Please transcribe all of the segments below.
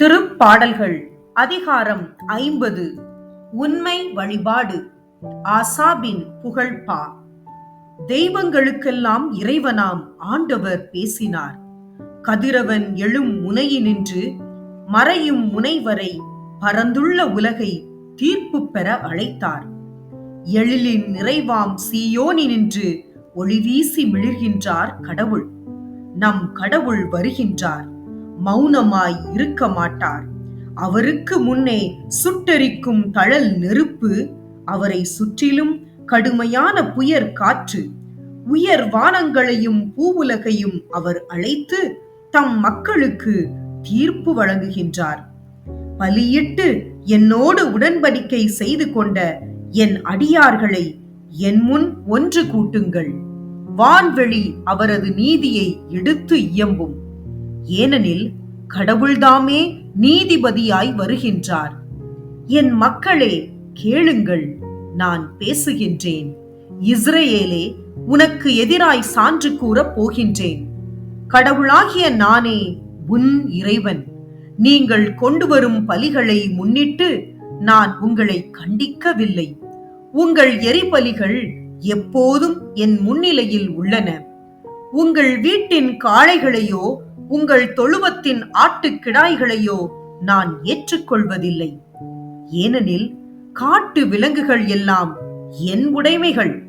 திருப்பாடல்கள் அதிகாரம் ஐம்பது. உண்மை வழிபாடு. ஆசாபின் புகழ்பா. தெய்வங்களுக்கெல்லாம் இறைவனாம் ஆண்டவர் பேசினார். கதிரவன் எழும் முனையினின்று மறையும் முனை வரை பரந்துள்ள உலகை தீர்ப்பு பெற அழைத்தார். எழிலின் நிறைவாம் சீயோனினின்று ஒளி வீசி மிளிர்கின்றார் கடவுள். நம் கடவுள் வருகின்றார். மௌனமாய் இருக்க மாட்டார். அவருக்கு முன்னே சுட்டெரிக்கும் தழல் நெருப்பு அவரை சுற்றிலும் கடுமையான புயற் காற்று உயர் வானங்களையும் பூவுலகையும் அவர் அழைத்து தம் மக்களுக்கு தீர்ப்பு வழங்குகின்றார். பலியிட்டு என்னோடு உடன்படிக்கை செய்து கொண்ட என் அடியார்களை என் முன் ஒன்று கூட்டுங்கள். வான்வெளி அவரது நீதியை எடுத்து இயம்பும். ஏனெனில் கடவுள்தாமே நீதிபதியாய் வருகின்றார். என் மக்களே கேளுங்கள் நான் பேசுகின்றேன். இஸ்ரேலே உனக்கு எதிராய் சான்று கூறப் போகின்றேன். கடவுளாகிய நானே உன் இறைவன். நீங்கள் கொண்டு வரும் பலிகளை முன்னிட்டு நான் உங்களை கண்டிக்கவில்லை. உங்கள் எரிபலிகள் எப்போதும் என் முன்னிலையில் உள்ளன. உங்கள் வீட்டின் காளைகளையோ உங்கள் தொழுவத்தின் ஆட்டுக்கிடாய்களையோ நான் ஏற்றுக்கொள்வதில்லை. ஏனெனில் காட்டு விலங்குகள் எல்லாம் என் உடைமைகள்.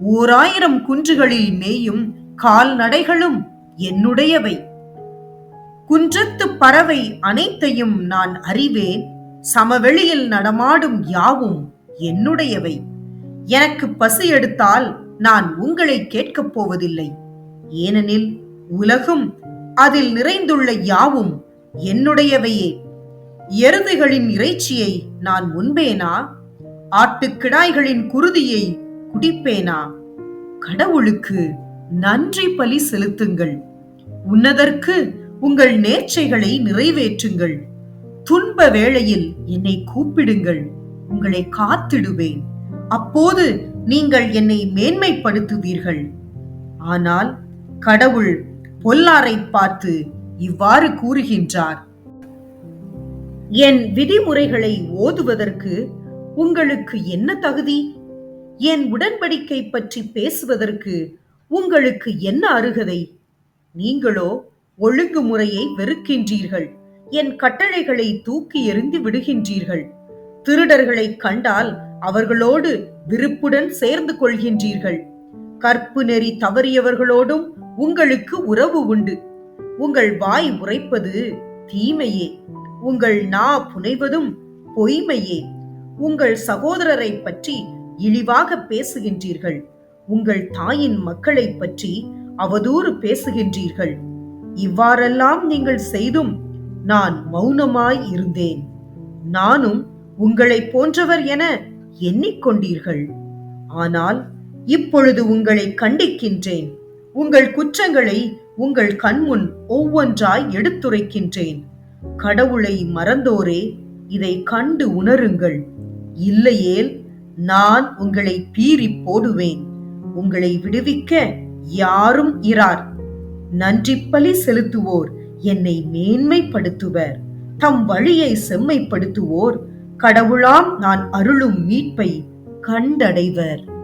ஓராயிரம் குன்றுகளில் மேயும் கால்நடைகளும் என்னுடையவை. குன்றத்து பறவை அனைத்தையும் நான் அறிவேன். சமவெளியில் நடமாடும் யாவும் என்னுடையவை. எனக்கு பசி எடுத்தால் நான் உங்களை கேட்கப் போவதில்லை. ஏனெனில் உலகும் அதில் நிறைந்துள்ள யாவும் என்னுடையவையே. எருதுகளின் இறைச்சியை நான் உண்பேனா? ஆட்டுக்கிடாய்களின் குருதியை குடிப்பேனா? கடவுளுக்கு நன்றி பலி செலுத்துங்கள். உன்னதற்கு உங்கள் நேர்ச்சைகளை நிறைவேற்றுங்கள். துன்ப வேளையில் என்னை கூப்பிடுங்கள். உங்களை காத்திடுவேன். அப்போது நீங்கள் என்னை மேன்மைப்படுத்துவீர்கள். ஆனால் கடவுள் பொல்லாரை பார்த்து இவ்வாறு கூறுகின்றார். என் விதிமுறைகளை ஓதுவதற்கு உங்களுக்கு என்ன தகுதி? என் உடன்படிக்கை பற்றி பேசுவதற்கு உங்களுக்கு என்ன அருகதை? நீங்களோ ஒழுங்குமுறையை வெறுக்கின்றீர்கள். என் கட்டளைகளை தூக்கி எறிந்து விடுகின்றீர்கள். திருடர்களை கண்டால் அவர்களோடு விருப்புடன் சேர்ந்து கொள்கின்றீர்கள். கற்பு நெறி தவறியவர்களோடும் உங்களுக்கு உறவு உண்டு. உங்கள் வாய் உரைப்பது தீமையே. உங்கள் நா புனைவதும் பொய்மையே. உங்கள் சகோதரரை பற்றி இழிவாக பேசுகின்றீர்கள். உங்கள் தாயின் மக்களை பற்றி அவதூறு பேசுகின்றீர்கள். இவ்வாறெல்லாம் நீங்கள் செய்தும் நான் மௌனமாய் இருந்தேன். நானும் உங்களைப் போன்றவர் என எண்ணிக்கொண்டீர்கள். ஆனால் இப்பொழுது உங்களை கண்டிக்கின்றேன். உங்கள் குற்றங்களை உங்கள் கண்முன் ஒவ்வொன்றாய் எடுத்துரைக்கின்றேன். கடவுளை மறந்தோரே இதை கண்டு உணருங்கள். இல்லையேல் நான் உங்களை பீறி போடுவேன். உங்களை விடுவிக்க யாரும் இரார். நன்றிப்பலி செலுத்துவோர் என்னை மேன்மைப்படுத்துவர். தம் வழியை செம்மைப்படுத்துவோர். கடவுளாம் நான் அருளும் மீட்பை கண்டடைவர்.